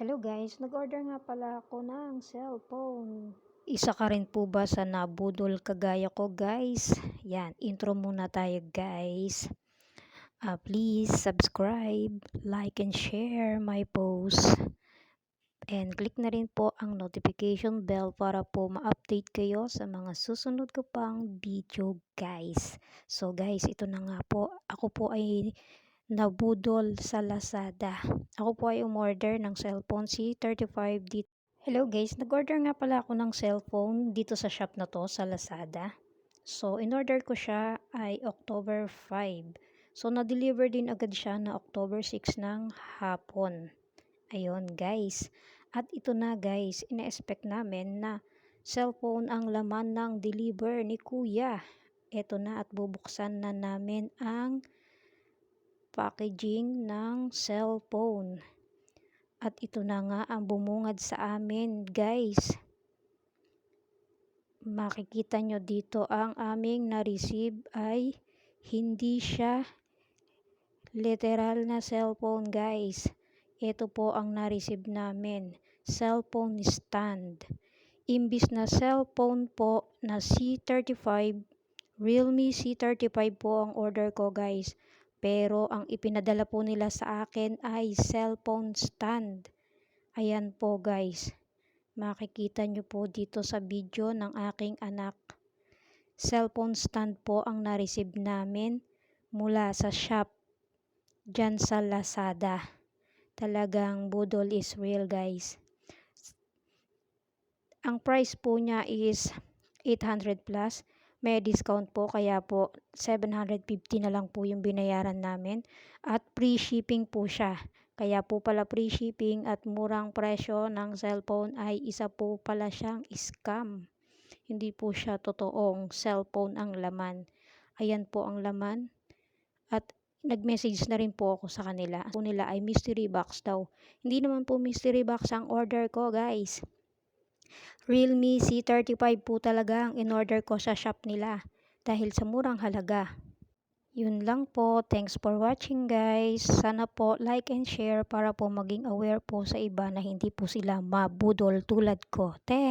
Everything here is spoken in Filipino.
Hello guys, nag-order nga pala ako ng cellphone. Isa ka rin po ba sa nabudol kagaya ko guys? Yan, intro muna tayo guys. Uh, please subscribe, like and share my post. And click na rin po ang notification bell para po ma-update kayo sa mga susunod ko pang video guys. So guys, ito na nga po. Ako po ay nabudol sa Lazada. Ako po ay umorder ng cellphone C35 dito. Hello guys, nag-order nga pala ako ng cellphone dito sa shop na to sa Lazada. So, in-order ko siya ay October 5. So, na-deliver din agad siya na October 6 ng hapon. Ayun guys. At ito na guys, ina-expect namin na cellphone ang laman ng deliver ni kuya. Ito na at bubuksan na namin ang packaging ng cellphone. At ito na nga ang bumungad sa amin guys. Makikita nyo dito ang aming na-receive ay hindi siya literal na cellphone guys. Ito po ang na-receive namin. Cellphone stand. Imbis na cellphone po na C35, Realme C35 po ang order ko guys. Pero ang ipinadala po nila sa akin ay cellphone stand. Ayan po guys. Makikita nyo po dito sa video ng aking anak. Cellphone stand po ang na-receive namin mula sa shop dyan sa Lazada. Talagang budol is real guys. Ang price po niya is 800 plus. May discount po kaya po 750 na lang po yung binayaran namin at free shipping po siya. Kaya po pala free shipping at murang presyo ng cellphone ay isa po pala siyang scam. Hindi po siya totoong cellphone ang laman. Ayan po ang laman. At nag-message na rin po ako sa kanila. Po nila ay mystery box daw. Hindi naman po mystery box ang order ko guys. Realme C35 po talaga ang in-order ko sa shop nila dahil sa murang halaga. Yun lang po. Thanks for watching guys. Sana po like and share para po maging aware po sa iba na hindi po sila mabudol tulad ko. Thanks!